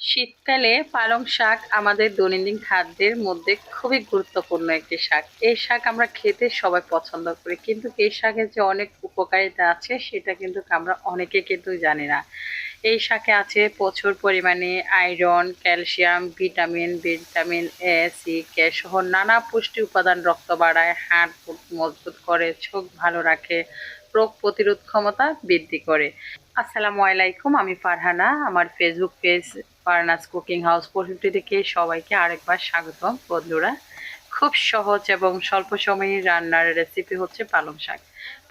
শীতকালে পালং শাক আমাদের দৈনন্দিন খাদ্যের মধ্যে খুবই গুরুত্বপূর্ণ একটি শাক। এই শাক আমরা খেতে সবাই পছন্দ করি, কিন্তু এই শাকের যে অনেক উপকারিতা আছে, সেটা কিন্তু আমরা অনেকে কিন্তু জানি না। এই শাকে আছে প্রচুর পরিমাণে iron, calcium, vitamin vitamin A, C, K সহ নানা পুষ্টি উপাদান রক্ত বাড়ায়, হাড় মজবুত করে, চোখ ভালো রাখে রোগ প্রতিরোধ ক্ষমতা বৃদ্ধি করে। আসসালামু আলাইকুম, আমি ফারহানা। আমার Facebook page Farnas cooking house পরিচিতি থেকে সবাইকে আরেকবার স্বাগতম। বন্ধুরা, খুব সহজ এবং স্বল্প সময়ে রান্নার রেসিপি হচ্ছে পালং শাক।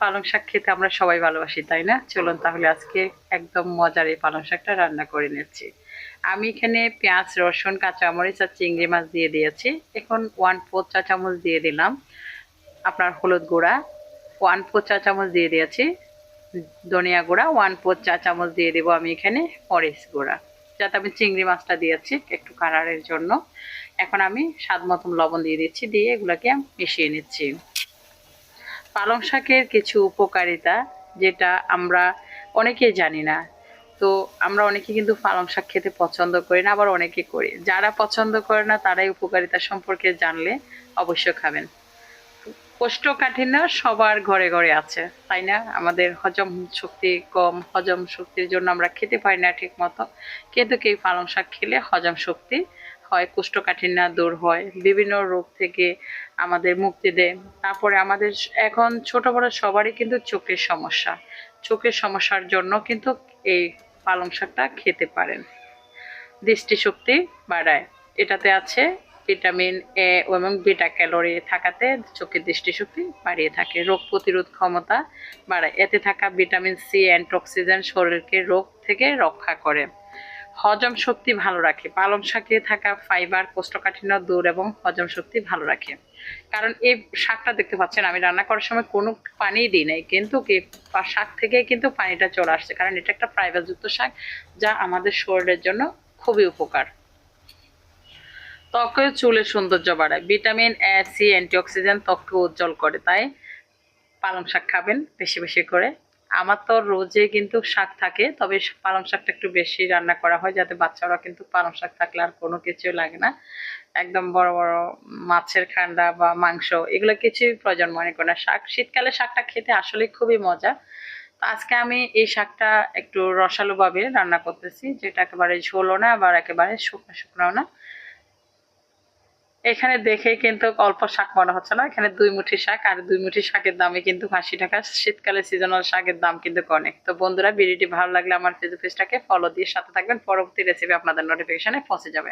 পালং শাক খেতে আমরা সবাই ভালোবাসি, তাই না? চলুন তাহলে আজকে একদম মজার এই পালং শাকটা রান্না করে নিচ্ছি। আমি এখানে পেঁয়াজ, রসুন, কাঁচামরিচ আর চিংড়ি মাছ দিয়ে দিয়েছি। এখন ওয়ান ফোর চা চামচ দিয়ে দিলাম। আপনার হলুদ গুঁড়া ওয়ান ফোর চা চামচ দিয়ে দিয়েছি। ধনিয়া গুঁড়া, ওয়ান ফোর চা চামচ দিয়ে দেবো আমি এখানে মরিচ গুঁড়া। যাতে আমি চিংড়ি মাছটা দিয়েছি একটু কালারের জন্য। এখন আমি স্বাদ মতন লবণ দিয়ে দিচ্ছি, দিয়ে এগুলোকে মিশিয়ে নিচ্ছি। পালং শাকের কিছু উপকারিতা যেটা আমরা অনেকেই জানি না। তো আমরা অনেকে কিন্তু পালং শাক খেতে পছন্দ করি না, আবার অনেকে করি। যারা পছন্দ করে না, তারাই উপকারিতা সম্পর্কে জানলে অবশ্যই খাবেন। কোষ্ঠকাঠিন্য সবার ঘরে ঘরে আছে, তাই না? আমাদের হজম শক্তি কম, হজম শক্তির জন্য আমরা খেতে পারি না ঠিক মতো কিন্তু কেউ পালং শাক খেলে হজম শক্তি হয় কোষ্ঠকাঠিন্য দূর হয়, বিভিন্ন রোগ থেকে আমাদের মুক্তি দেয়। তারপরে আমাদের এখন ছোট বড় সবারই কিন্তু চোখের সমস্যা। চোখের সমস্যার জন্য কিন্তু এই পালং শাকটা খেতে পারেন। দৃষ্টিশক্তি বাড়ায়। এটাতে আছে ভিটামিন এ এবং বিটা ক্যালোরি থাকাতে চোখের দৃষ্টিশক্তি বাড়িয়ে থাকে। রোগ প্রতিরোধ ক্ষমতা বাড়ায়। এতে থাকা ভিটামিন সি অ্যান্টঅক্সিজেন শরীরকে রোগ থেকে রক্ষা করে। হজম শক্তি ভালো রাখে। পালং শাকে থাকা ফাইবার, কোষ্ঠকাঠিন্য দূর এবং হজম শক্তি ভালো রাখে। কারণ এই শাকটা দেখতে পাচ্ছেন, আমি রান্না করার সময় কোনো পানি দিই নাই, কিন্তু শাক থেকে কিন্তু পানিটা চলে আসছে। কারণ এটা একটা ফাইবারযুক্ত শাক, যা আমাদের শরীরের জন্য খুবই উপকার। ত্বকে চুলের সৌন্দর্য বাড়ায়। ভিটামিন এ সি অ্যান্টিঅক্সিডেন্ট ত্বককে উজ্জ্বল করে। তাই পালং শাক খাবেন বেশি বেশি করে। আমার তো রোজে কিন্তু শাক থাকে, তবে পালং শাকটা একটু বেশি রান্না করা হয় যাতে বাচ্চারা কিন্তু পালং শাক থাকলে আর কোনো কিছু লাগে না। একদম বড় বড় মাছের খান্ডা বা মাংস, এগুলো কিছুই প্রয়োজন মনে করে না। শাক, শীতকালে শাকটা খেতে আসলে খুবই মজা। তো আজকে আমি এই শাকটা একটু রসালোভাবে রান্না করতেছি, যেটা একেবারে ঝোলও না, আবার একেবারে শুকনো শুকনো না। এখানে দেখে কিন্তু অল্প শাক মনে হচ্ছে না। এখানে দুই মুঠি শাক আর দুই মুঠি শাকের দামে কিন্তু আশি টাকা। শীতকালে সিজনাল শাকের দাম কিন্তু অনেক। তো বন্ধুরা, ভিডিওটি ভালো লাগলে আমার ফেসবুক পেজটাকে ফলো দিয়ে সাথে থাকবেন। পরবর্তী রেসিপি আপনাদের নোটিফিকেশনে পৌঁছে যাবে।